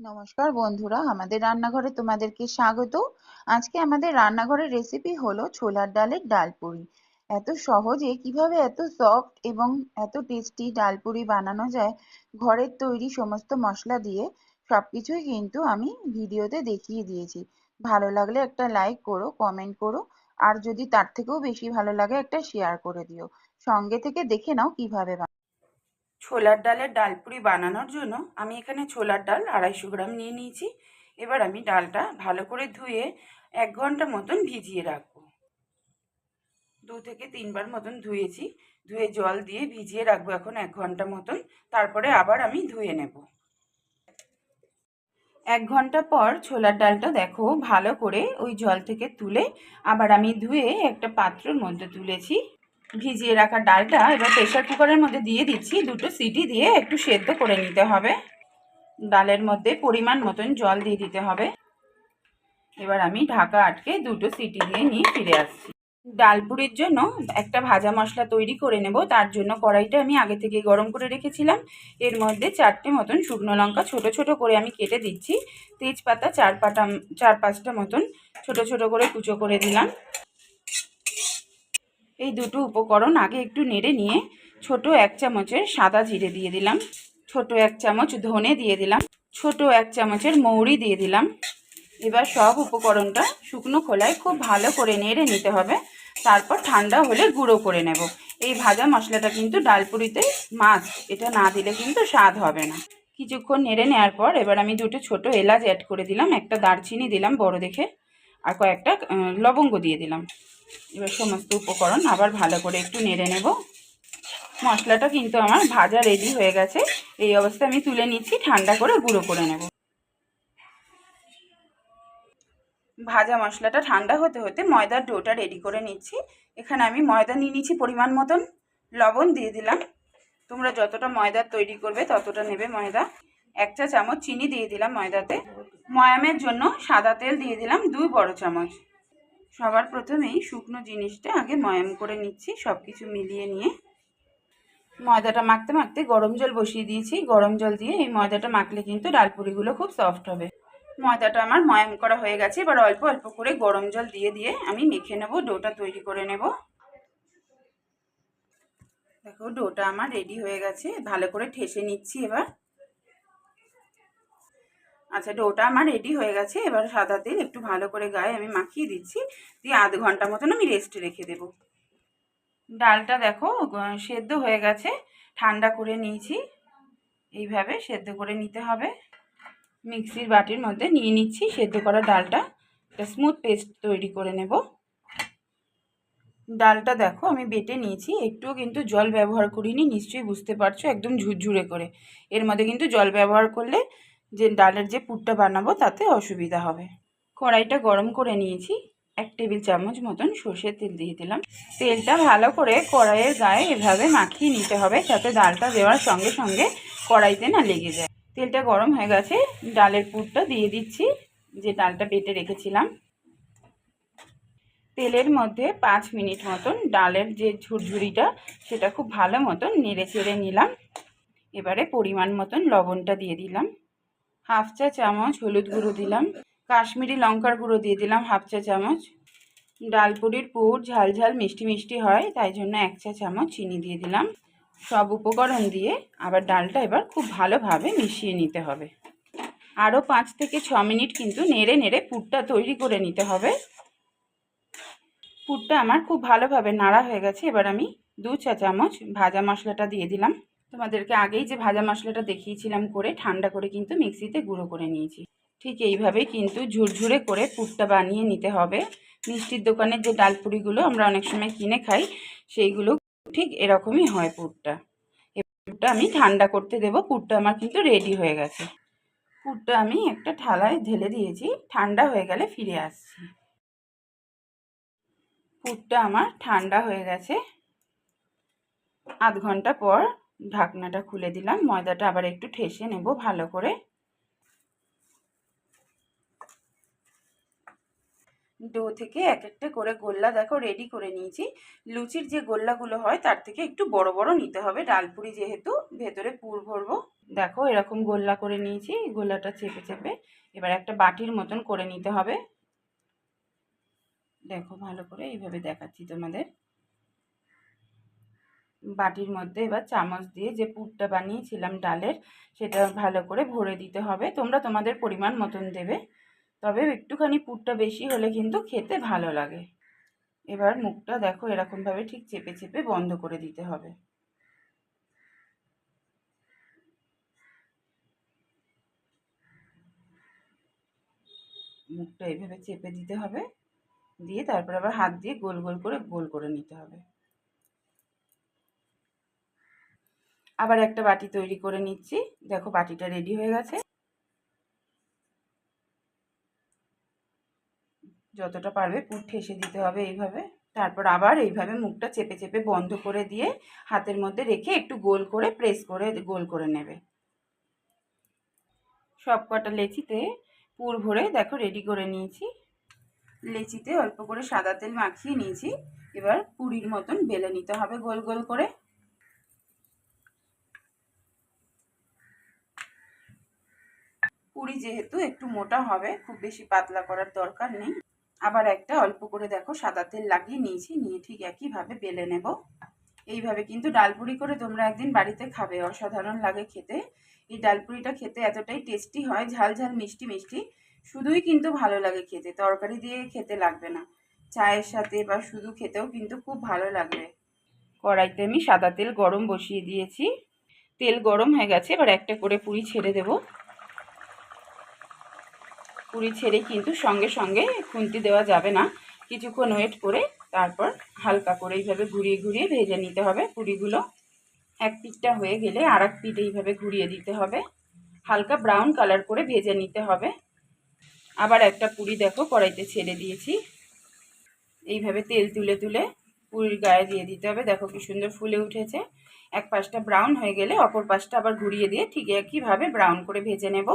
নমস্কার বন্ধুরা, আমাদের রান্নাঘরে তোমাদেরকে স্বাগত। আজকে আমাদের রান্নাঘরের রেসিপি হলো ছোলার ডালের ডাল ডালপুরি এত সহজে কীভাবে এত সফট এবং এত টেস্টি ডাল ডালপুরি বানানো যায়, ঘরের তৈরি সমস্ত মশলা দিয়ে, সবকিছুই কিন্তু আমি ভিডিওতে দেখিয়ে দিয়েছি। ভালো লাগলে একটা লাইক করো কমেন্ট করো, আর যদি তার থেকেও বেশি ভালো লাগে একটা শেয়ার করে দিও। সঙ্গে থেকে দেখে নাও কীভাবে ছোলার ডালের ডালপুরি বানানোর জন্য আমি এখানে ছোলার ডাল আড়াইশো গ্রাম নিয়ে নিয়েছি। এবার আমি ডালটা ভালো করে ধুয়ে এক ঘণ্টা মতন ভিজিয়ে রাখব। দু থেকে তিনবার মতন ধুয়েছি। ধুয়ে জল দিয়ে ভিজিয়ে রাখব এখন এক ঘণ্টা মতন। তারপরে আবার আমি ধুয়ে নেব। এক ঘণ্টা পর ছোলার ডালটা দেখো ভালো করে ওই জল থেকে তুলে আবার আমি ধুয়ে একটা পাত্রের মধ্যে তুলেছি। ভিজিয়ে রাখা ডালটা এবার প্রেশার কুকারের মধ্যে দিয়ে দিচ্ছি। দুটো সিটি দিয়ে একটু সেদ্ধ করে নিতে হবে। ডালের মধ্যে পরিমাণ মতন জল দিয়ে দিতে হবে। এবার আমি ঢাকা আটকে দুটো সিটি দিয়ে নিয়ে ফিরে আসছি। ডালপুরির জন্য একটা ভাজা মশলা তৈরি করে নেব। তার জন্য কড়াইটা আমি আগে থেকে গরম করে রেখেছিলাম। এর মধ্যে চারটে মতন শুকনো লঙ্কা ছোট ছোট করে আমি কেটে দিচ্ছি। তেজপাতা চার পাটা চার পাঁচটা মতন ছোট ছোট করে কুচো করে দিলাম। এই দুটো উপকরণ আগে একটু নেড়ে নিয়ে ছোট এক চামচের সাদা জিরে দিয়ে দিলাম। ছোট এক চামচ ধনে দিয়ে দিলাম। ছোট এক চামচের মৌরি দিয়ে দিলাম। এবার সব উপকরণটা শুকনো খোলায় খুব ভালো করে নেড়ে নিতে হবে। তারপর ঠান্ডা হলে গুঁড়ো করে নেব। এই ভাজা মশলাটা কিন্তু ডালপুরিতে মাছ এটা না দিলে কিন্তু স্বাদ হবে না। কিছুক্ষণ নেড়ে নেওয়ার পর এবার আমি দুটো ছোট এলাচ অ্যাড করে দিলাম। একটা দারচিনি দিলাম বড় দেখে। আর কয়েকটা লবঙ্গ দিয়ে দিলাম। এবার সমস্ত উপকরণ আবার ভালো করে একটু নেড়ে নেব। মশলাটা কিন্তু আমার ভাজা রেডি হয়ে গেছে। এই অবস্থায় আমি তুলে নিচ্ছি, ঠান্ডা করে গুঁড়ো করে নেব। ভাজা মশলাটা ঠান্ডা হতে হতে ময়দার ডোটা রেডি করে নিচ্ছি। এখানে আমি ময়দা নিয়ে নিচ্ছি পরিমাণ মতন। লবণ দিয়ে দিলাম। তোমরা যতটা ময়দার তৈরি করবে ততটা নেবে ময়দা। এক চা চামচ চিনি দিয়ে দিলাম ময়দাতে। ময়ামের জন্য সাদা তেল দিয়ে দিলাম দুই বড় চামচ। সবার প্রথমেই শুকনো জিনিসটা আগে ময়াম করে নিচ্ছি সব কিছু মিলিয়ে নিয়ে। ময়দাটা মাখতে মাখতে গরম জল বসিয়ে দিয়েছি। গরম জল দিয়ে এই ময়দাটা মাখলে কিন্তু ডালপুরিগুলো খুব সফট হবে। ময়দাটা আমার ময়াম করা হয়ে গেছে। এবার অল্প অল্প করে গরম জল দিয়ে দিয়ে আমি মেখে নেব, ডোটা তৈরি করে নেব। দেখো, ডোটা আমার রেডি হয়ে গেছে। ভালো করে ঠেসে নিচ্ছি এবার। আচ্ছা ডোটা আমার রেডি হয়ে গেছে। এবার সাদা তেল একটু ভালো করে গায়ে আমি মাখিয়ে দিচ্ছি। দিয়ে আধ ঘণ্টা মতন আমি রেস্টে রেখে দেব। ডালটা দেখো সেদ্ধ হয়ে গেছে। ঠান্ডা করে নিয়েছি। এইভাবে সেদ্ধ করে নিতে হবে। মিক্সির বাটির মধ্যে নিয়ে নিচ্ছি সেদ্ধ করা ডালটা। একটা স্মুথ পেস্ট তৈরি করে নেব। ডালটা দেখো, আমি বেটে নিয়েছি। একটুও কিন্তু জল ব্যবহার করিনি, নিশ্চয়ই বুঝতে পারছ, একদম ঝুরঝুরে করে। এর মধ্যে কিন্তু জল ব্যবহার করলে যে ডালের যে পুরটা বানাবো, তাতে অসুবিধা হবে। কড়াইটা গরম করে নিয়েছি। এক টেবিল চামচ মতন সর্ষের তেল দিয়ে দিলাম। তেলটা ভালো করে কড়াইয়ের গায়ে এভাবে মাখিয়ে নিতে হবে, যাতে ডালটা দেওয়ার সঙ্গে সঙ্গে কড়াইতে না লেগে যায়। তেলটা গরম হয়ে গেছে। ডালের পুরটা দিয়ে দিচ্ছি, যে ডালটা বেটে রেখেছিলাম। তেলের মধ্যে পাঁচ মিনিট মতন ডালের যে ঝুরঝুরিটা, সেটা খুব ভালো মতন নেড়ে চেড়ে নিলাম। এবারে পরিমাণ মতন লবণটা দিয়ে দিলাম। হাফ চা চামচ হলুদ গুঁড়ো দিলাম। কাশ্মীরি লঙ্কার গুঁড়ো দিয়ে দিলাম হাফ চা চামচ। ডালপুরির পুর ঝাল ঝাল মিষ্টি মিষ্টি হয়, তাই জন্য এক চা চামচ চিনি দিয়ে দিলাম। সব উপকরণ দিয়ে আবার ডালটা এবার খুব ভালোভাবে মিশিয়ে নিতে হবে। আরও পাঁচ থেকে ছ মিনিট কিন্তু নেড়ে নেড়ে পুরটা তৈরি করে নিতে হবে। পুরটা আমার খুব ভালোভাবে নাড়া হয়ে গেছে, এবার আমি দু চা চামচ ভাজা মশলাটা দিয়ে দিলাম। তোমাদেরকে আগেই যে ভাজা মশলাটা দেখিয়েছিলাম করে, ঠান্ডা করে কিন্তু মিক্সিতে গুঁড়ো করে নিয়েছি। ঠিক এইভাবেই কিন্তু ঝুরঝুরে করে পুরটা বানিয়ে নিতে হবে। মিষ্টির দোকানের যে ডালপুরিগুলো আমরা অনেক সময় কিনে খাই, সেইগুলো ঠিক এরকমই হয় পুরটা। পুরটা আমি ঠান্ডা করতে দেব, পুরটা আমার কিন্তু রেডি হয়ে গেছে। পুরটা আমি একটা থালায় ঢেলে দিয়েছি, ঠান্ডা হয়ে গেলে ফিরে আসছি। পুরটা আমার ঠান্ডা হয়ে গেছে। আধ ঘণ্টা পর ঢাকনাটা খুলে দিলাম। ময়দাটা আবার একটু ঠেসে নেব ভালো করে। ডো থেকে এক একটা করে গোল্লা দেখো রেডি করে নিয়েছি। লুচির যে গোল্লাগুলো হয় তার থেকে একটু বড় বড় নিতে হবে। ডালপুরি যেহেতু ভেতরে পুর ভরবো। দেখো এরকম গোল্লা করে নিয়েছি, গোল্লাটা চেপে চেপে। এবার একটা বাটির মতন করে নিতে হবে। দেখো ভালো করে এইভাবে দেখাচ্ছি তোমাদের। বাটির মধ্যে এবার চামচ দিয়ে যে পুরটা বানিয়েছিলাম ডালের, সেটা ভালো করে ভরে দিতে হবে। তোমরা তোমাদের পরিমাণ মতন দেবে। তবে একটুখানি পুরটা বেশি হলে কিন্তু খেতে ভালো লাগে। এবার মুখটা দেখো এরকমভাবে ঠিক চেপে চেপে বন্ধ করে দিতে হবে। মুখটা এইভাবে চেপে দিতে হবে। দিয়ে তারপর আবার হাত দিয়ে গোল গোল করে গোল করে নিতে হবে। আবার একটা বাটি তৈরি করে নিচ্ছি। দেখো বাটিটা রেডি হয়ে গেছে। যতটা পারবে পুর ঠেসে দিতে হবে এইভাবে। তারপর আবার এইভাবে মুখটা চেপে চেপে বন্ধ করে দিয়ে হাতের মধ্যে রেখে একটু গোল করে প্রেস করে গোল করে নেবে। সব কটা লেচিতে পুর ভরে দেখো রেডি করে নিয়েছি। লেচিতে অল্প করে সাদা তেল মাখিয়ে নিয়েছি। এবার পুরির মতন বেলে নিতে হবে গোল গোল করে। পুরি যেহেতু একটু মোটা হবে, খুব বেশি পাতলা করার দরকার নেই। আবার একটা অল্প করে দেখো, সাদা তেল লাগিয়ে নিয়েছি, নিয়ে ঠিক একইভাবে বেলে নেব। এইভাবে কিন্তু ডালপুরি করে তোমরা একদিন বাড়িতে খাবে, অসাধারণ লাগে খেতে। এই ডালপুরিটা খেতে এতটাই টেস্টি হয়, ঝাল ঝাল, মিষ্টি মিষ্টি, শুধুই কিন্তু ভালো লাগে খেতে, তরকারি দিয়ে খেতে লাগবে না। চায়ের সাথে বা শুধু খেতেও কিন্তু খুব ভালো লাগবে। কড়াইতে আমি সাদা তেল গরম বসিয়ে দিয়েছি। তেল গরম হয়ে গেছে, এবার একটা করে পুরি ছেড়ে দেবো। পুরি ছেড়ে কিন্তু সঙ্গে সঙ্গে খুন্তি দেওয়া যাবে না। কিছুক্ষণ ওয়েট করে তারপর হালকা করে এইভাবে ঘুরিয়ে ঘুরিয়ে ভেজে নিতে হবে পুরিগুলো। এক পিঠটা হয়ে গেলে আর এক পিঠ এইভাবে ঘুরিয়ে দিতে হবে। হালকা ব্রাউন কালার করে ভেজে নিতে হবে। আবার একটা পুরি দেখো, কড়াইতে ছেড়ে দিয়েছি। এইভাবে তেল তুলে তুলে পুরির গায়ে দিয়ে দিতে হবে। দেখো কি সুন্দর ফুলে উঠেছে। এক পাশটা ব্রাউন হয়ে গেলে অপর পাশটা আবার ঘুরিয়ে দিয়ে ঠিক একইভাবে ব্রাউন করে ভেজে নেব।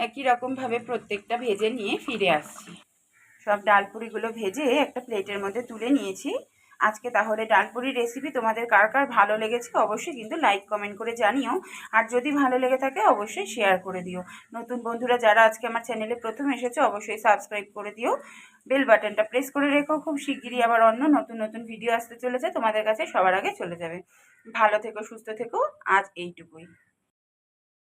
একই রকমভাবে প্রত্যেকটা ভেজে নিয়ে ফিরে আসছি। সব ডালপুরিগুলো ভেজে একটা প্লেটের মধ্যে তুলে নিয়েছি। আজকে তাহলে ডালপুরির রেসিপি তোমাদের কার কার ভালো লেগেছে অবশ্যই কিন্তু লাইক কমেন্ট করে জানিও। আর যদি ভালো লেগে থাকে অবশ্যই শেয়ার করে দিও। নতুন বন্ধুরা যারা আজকে আমার চ্যানেলে প্রথম এসেছে, অবশ্যই সাবস্ক্রাইব করে দিও। বেল বাটনটা প্রেস করে রেখো। খুব শিগগিরই আবার অন্য নতুন নতুন ভিডিও আসতে চলেছে, তোমাদের কাছে সবার আগে চলে যাবে। ভালো থেকো, সুস্থ থেকো। আজ এইটুকুই।